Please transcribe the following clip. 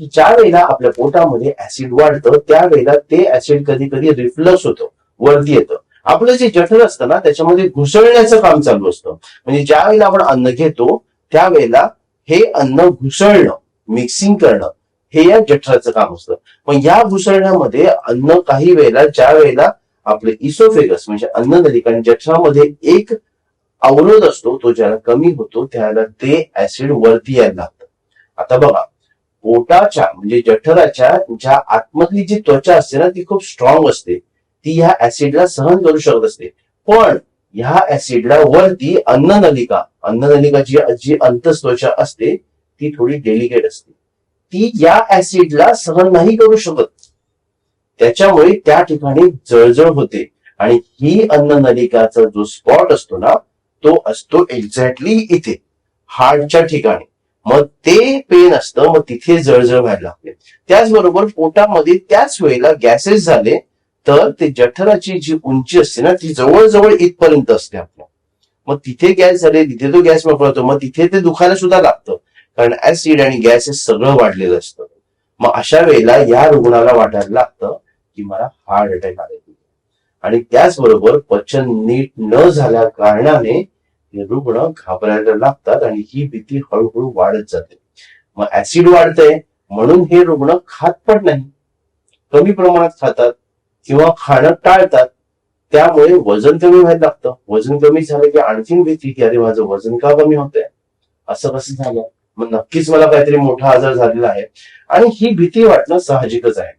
की ज्या वेळेला आपल्या पोटामध्ये ऍसिड वाढतं त्यावेळेला ते ऍसिड कधी कधी रिफ्लक्स होतं वरती येतं. आपलं जे जठर असतं ना त्याच्यामध्ये घुसळण्याचं काम चालू असतं. म्हणजे ज्या वेळेला आपण अन्न घेतो त्यावेळेला हे अन्न घुसळणं मिक्सिंग करणं हे या जठराचं काम असतं. पण या घुसळण्यामध्ये अन्न काही वेळेला ज्या वेळेला आपले इसोफेगस म्हणजे अन्ननलिका आणि जठरामध्ये एक अवरोध असतो तो ज्याला कमी होतो त्याला ते ऍसिड वरती यायला लागतं. आता बघा पोटाच्या म्हणजे जठराच्या तुझ्या आतमधली जी त्वचा असते ना ती खूप स्ट्रॉंग असते. ती ह्या ऍसिडला सहन करू शकत असते. पण ह्या ऍसिडला वरती अन्ननलिका अन्ननलिका जी जी अंतस्त्वचा असते ती थोडी डेलिकेट असते. ती या ऍसिडला सहन नाही करू शकत. त्याच्यामुळे त्या ठिकाणी जळजळ होते. आणि ही अन्ननलिकाचा जो स्पॉट असतो ना तो असतो एक्झॅक्टली इथे हार्टच्या ठिकाणी. मग ते पेन असतं मग तिथे जळजळ व्हायला लागते. त्याचबरोबर पोटामध्ये त्याच वेळेला गॅसेस झाले तर ते जठराची जी उंची असते ना ती जवळजवळ इथपर्यंत असते आपल्या. मग तिथे गॅस झाले तिथे तो गॅस वापरतो होतो मग तिथे ते दुखायला सुद्धा लागतं. कारण ऍसिड आणि गॅस हे सगळं वाढलेलं असतं. मग अशा वेळेला या रुग्णाला वाटायला लागतं की मला हार्ट अटॅक आले आणि त्याचबरोबर पचन नीट न झाल्या कारणाने रुग्ण घाबरायला लागतात आणि ही भीती हळूहळू वाढत जाते. मग ऍसिड वाढतंय म्हणून हे रुग्ण खात पण नाही. कमी प्रमाणात खातात किंवा खाणं टाळतात. त्यामुळे वजन कमी व्हायला लागतं. वजन कमी झालं की आणखीन भीती की अरे माझं वजन का कमी होतंय? असं कसं झालं? मग नक्कीच मला काहीतरी मोठा आजार झालेला आहे. आणि ही भीती वाटणं साहजिकच आहे.